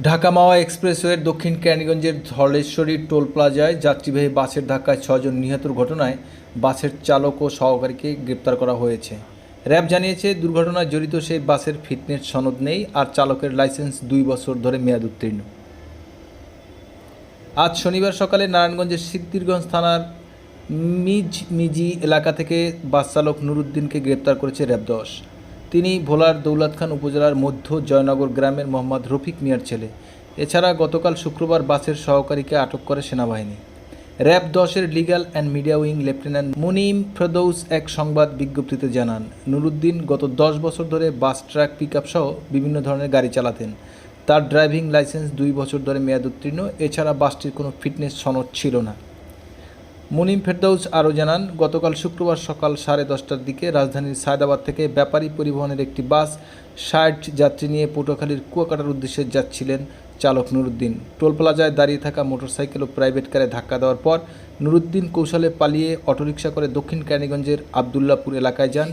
ঢাকা মাওয়া এক্সপ্রেসওয়ের দক্ষিণ কেরানীগঞ্জের ধলেশ্বরী টোল প্লাজায় যাত্রীবাহী বাসের ধাক্কায় ছজন নিহতর ঘটনায় বাসের চালক ও সহকারীকে গ্রেপ্তার করা হয়েছে। র্যাব জানিয়েছে, দুর্ঘটনায় জড়িত সেই বাসের ফিটনেস সনদ নেই আর চালকের লাইসেন্স দুই বছর ধরে মেয়াদ উত্তীর্ণ। আজ শনিবার সকালে নারায়ণগঞ্জের সিদ্দিরগঞ্জ থানার মিজ মিজি এলাকা থেকে বাস চালক নুরুদ্দিনকে গ্রেপ্তার করেছে র্যাব দশ। তিনি ভোলার দৌলত খান উপজেলার মধ্য জয়নগর গ্রামের মোহাম্মদ রফিক মিয়ার ছেলে। এছাড়া গতকাল শুক্রবার বাসের সহকারীকে আটক করে সেনাবাহিনী। র্যাব দশের legal and media wing lieutenant Munim Ferdous এক সংবাদ বিজ্ঞপ্তিতে জানান, নুরুদ্দিন গত দশ বছর ধরে বাস, ট্রাক পিক সহ বিভিন্ন ধরনের গাড়ি চালাতেন। তার ড্রাইভিং লাইসেন্স দুই বছর ধরে মেয়াদ উত্তীর্ণ এছাড়া বাসটির কোনো ফিটনেস সনদ ছিল না। মুনিম ফেরদৌস আরও জানান, গতকাল শুক্রবার সকাল সাড়ে দশটার দিকে রাজধানীর সায়দাবাদ থেকে ব্যাপারী পরিবহনের একটি বাস ষাট যাত্রী নিয়ে পটুয়াখালীর কুয়াকাটার উদ্দেশ্যে যাচ্ছিলেন চালক নুরুদ্দিন। টোল প্লাজায় দাঁড়িয়ে থাকা মোটরসাইকেল ও প্রাইভেট কারে ধাক্কা দেওয়ার পর নুরুদ্দিন কৌশলে পালিয়ে অটোরিকশা করে দক্ষিণ কেরানীগঞ্জের আবদুল্লাপুর এলাকায় যান।